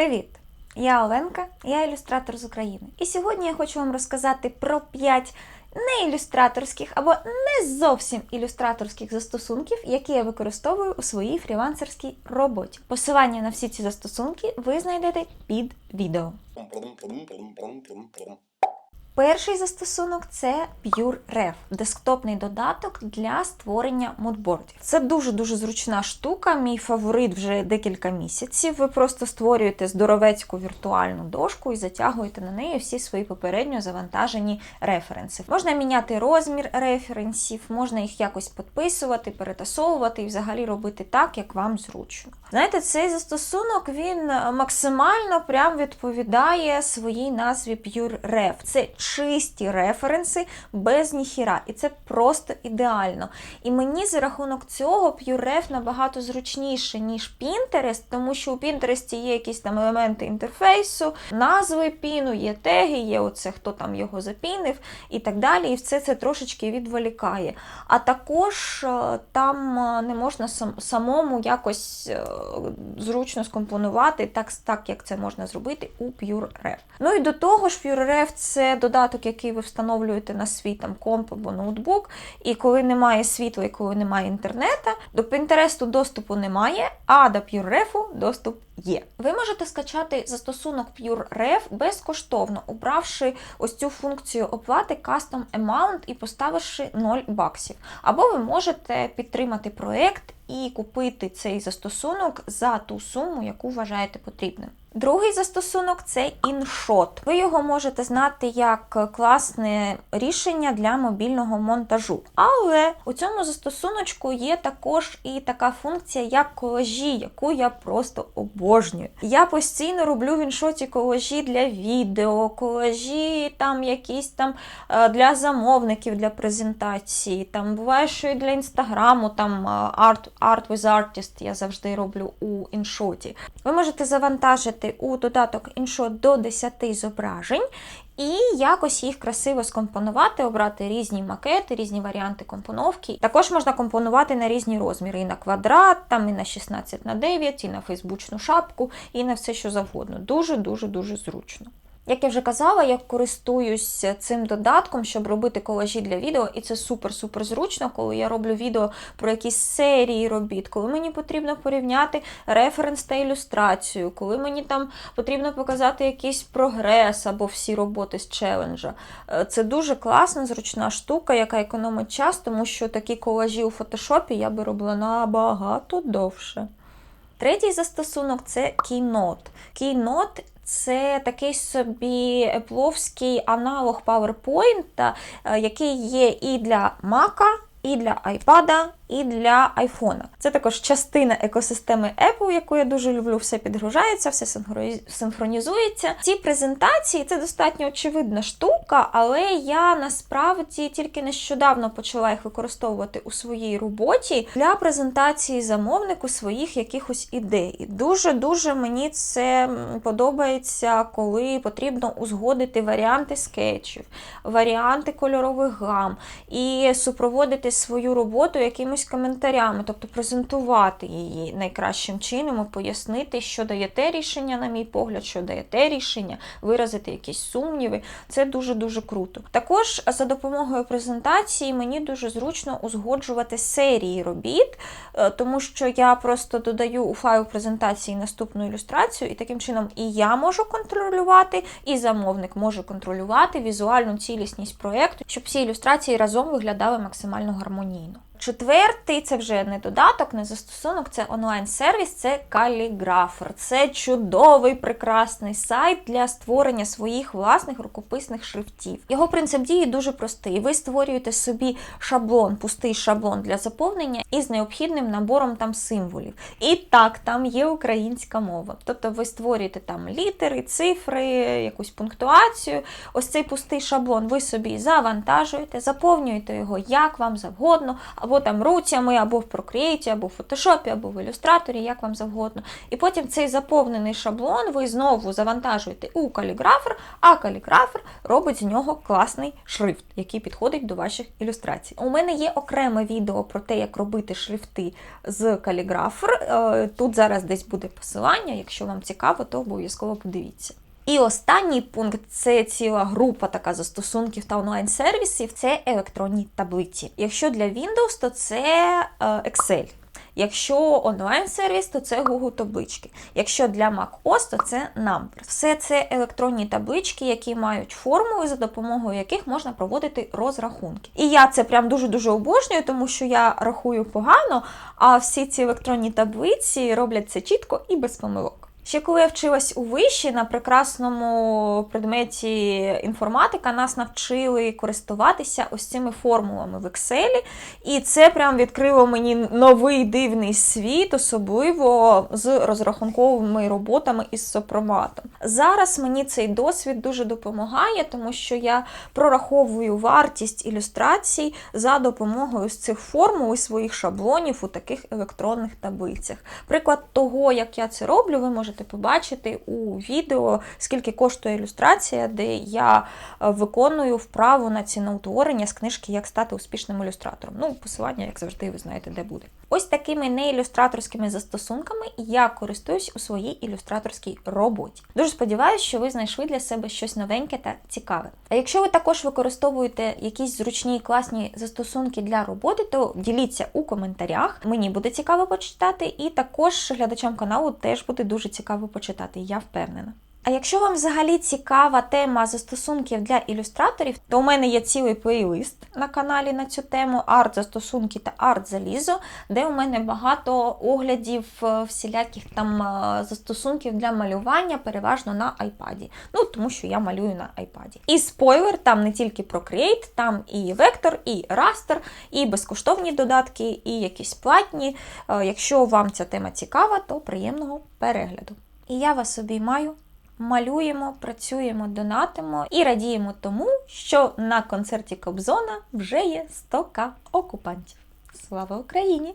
Привіт! Я Оленка, я ілюстратор з України. І сьогодні я хочу вам розказати про 5 не ілюстраторських або не зовсім ілюстраторських застосунків, які я використовую у своїй фрілансерській роботі. Посилання на всі ці застосунки ви знайдете під відео. Перший застосунок це PureRef – десктопний додаток для створення мудбордів. Це дуже-дуже зручна штука, мій фаворит вже декілька місяців. Ви просто створюєте здоровецьку віртуальну дошку і затягуєте на неї всі свої попередньо завантажені референси. Можна міняти розмір референсів, можна їх якось підписувати, перетасовувати і взагалі робити так, як вам зручно. Знаєте, цей застосунок він максимально прям відповідає своїй назві PureRef. Це чисті референси без ніхіра. І це просто ідеально. І мені за рахунок цього PureRef набагато зручніше, ніж Pinterest, тому що у Pinterest є якісь там елементи інтерфейсу, назви піну, є теги, є оце, хто там його запінив і так далі. І все це трошечки відволікає. А також е, там е, не можна сам- самому якось е, зручно скомпонувати, так, так як це можна зробити у PureRef. Ну і до того ж, PureRef це додаток, який ви встановлюєте на свій там комп або ноутбук. І коли немає світла, і коли немає інтернету, до Pinterest доступу немає, а до PureRef доступ є. Ви можете скачати застосунок PureRef безкоштовно, обравши ось цю функцію оплати Custom Amount і поставивши 0 баксів. Або ви можете підтримати проект і купити цей застосунок за ту суму, яку вважаєте потрібним. Другий застосунок це InShot. Ви його можете знати як класне рішення для мобільного монтажу. Але у цьому застосуночку є також і така функція, як колажі, яку я просто обожнюю. Я постійно роблю в іншоті колажі для відео, колажі там якісь там е, для замовників для презентації. Там буває, що і для інстаграму, там е, Art, Art with Artist я завжди роблю у іншоті. Ви можете завантажити у додаток іншот до 10 зображень і якось їх красиво скомпонувати, обрати різні макети, різні варіанти компоновки. Також можна компонувати на різні розміри: і на квадрат, там і на 16 на 9, і на фейсбучну шапку, і на все, що завгодно. Дуже дуже дуже зручно. Як я вже казала, я користуюсь цим додатком, щоб робити колажі для відео, і це супер-супер зручно, коли я роблю відео про якісь серії робіт, коли мені потрібно порівняти референс та ілюстрацію, коли мені там потрібно показати якийсь прогрес або всі роботи з челенджа. Е, Це дуже класна, зручна штука, яка економить час, тому що такі колажі у фотошопі я би робила набагато довше. Третій застосунок це Keynote. Keynote це такий собі епловський аналог PowerPoint, е, який є і для Mac, і для iPad, і для iPhone. Це також частина екосистеми Apple, яку я дуже люблю. Все підгружається, все синхронізується. Ці презентації це достатньо очевидна штука, але я насправді тільки нещодавно почала їх використовувати у своїй роботі для презентації замовнику своїх якихось ідей. Дуже-дуже мені це подобається, коли потрібно узгодити варіанти скетчів, варіанти кольорових гам і супроводити свою роботу якимось коментарями, тобто презентувати її найкращим чином і пояснити, що дає те рішення, на мій погляд, що дає те рішення, виразити якісь сумніви. Це дуже-дуже круто. Також за допомогою презентації мені дуже зручно узгоджувати серії робіт, е, тому що я просто додаю у файл презентації наступну ілюстрацію, і таким чином і я можу контролювати, і замовник може контролювати візуальну цілісність проєкту, щоб всі ілюстрації разом виглядали максимально гармонійно. Четвертий це вже не додаток, не застосунок, це онлайн-сервіс, це Calligrapher. Це чудовий, прекрасний сайт для створення своїх власних рукописних шрифтів. Його принцип дії дуже простий. Ви створюєте собі шаблон, пустий шаблон для заповнення із необхідним набором там символів. І так, там є українська мова. Тобто ви створюєте там літери, цифри, якусь пунктуацію. Ось цей пустий шаблон ви собі завантажуєте, заповнюєте його як вам завгодно, або там руцями, або в Procreate, або в Photoshop, або в ілюстраторі, як вам завгодно. І потім цей заповнений шаблон ви знову завантажуєте у каліграфер, а каліграфер робить з нього класний шрифт, який підходить до ваших ілюстрацій. У мене є окреме відео про те, як робити шрифти з каліграфер. Е, Тут зараз десь буде посилання. Якщо вам цікаво, то обов'язково подивіться. І останній пункт це ціла група така застосунків та онлайн-сервісів це електронні таблиці. Якщо для Windows, то це е, Excel. Якщо онлайн-сервіс, то це Google таблички. Якщо для macOS, то це Numbers. Все це електронні таблички, які мають формули, за допомогою яких можна проводити розрахунки. І я це прям дуже-дуже обожнюю, тому що я рахую погано, а всі ці електронні таблиці роблять це чітко і без помилок. Ще коли я вчилась у виші на прекрасному предметі інформатика, нас навчили користуватися ось цими формулами в Excel. І це прям відкрило мені новий дивний світ, особливо з розрахунковими роботами із сопроматом. Зараз мені цей досвід дуже допомагає, тому що я прораховую вартість ілюстрацій за допомогою з цих формул і своїх шаблонів у таких електронних таблицях. Приклад того, як я це роблю, ви можете побачити у відео, скільки коштує ілюстрація, де я е, виконую вправу на ціноутворення з книжки Як стати успішним ілюстратором. Ну, посилання, як завжди, ви знаєте, де буде. Ось такими неілюстраторськими застосунками я користуюсь у своїй ілюстраторській роботі. Дуже сподіваюся, що ви знайшли для себе щось новеньке та цікаве. А якщо ви також використовуєте якісь зручні і класні застосунки для роботи, то діліться у коментарях. Мені буде цікаво почитати, і також глядачам каналу теж буде дуже цікаво почитати, я впевнена. А якщо вам взагалі цікава тема застосунків для ілюстраторів, то у мене є цілий плейлист на каналі на цю тему арт-застосунки та арт-залізо, де у мене багато оглядів е, всіляких там е, застосунків для малювання, переважно на iPad. Ну, тому що я малюю на iPad. І спойлер, там не тільки Procreate, там і Vector, і Raster, і безкоштовні додатки, і якісь платні. Е, Якщо вам ця тема цікава, то приємного перегляду. І я вас обіймаю малюємо, працюємо, донатимо і радіємо тому, що на концерті Кобзона вже є 100к окупантів. Слава Україні!